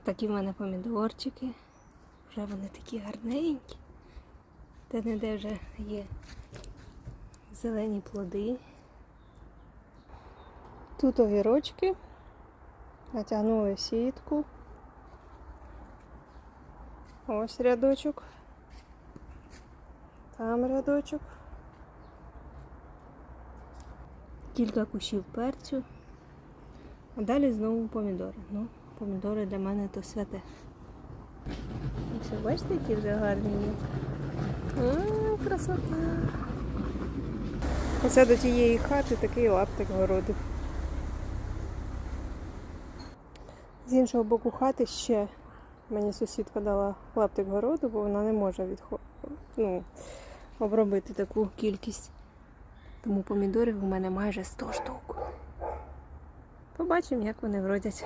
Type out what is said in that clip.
Такі в мене помідорчики. Вже вони такі гарненькі. Де не де вже є зелені плоди. Тут огірочки. Натягнули сітку. Ось рядочок. Там рядочок. Кілька кущів перцю. А далі знову помідори. Ну, помідори для мене то святе. І все, бачите, які вже гарні є. А, красота. Оце до тієї хати такий лаптик городу. З іншого боку хати ще мені сусідка дала лаптик городу, бо вона не може відхо... ну, обробити таку кількість. Тому помідорів у мене майже 100 штук. Побачимо, як вони вродять.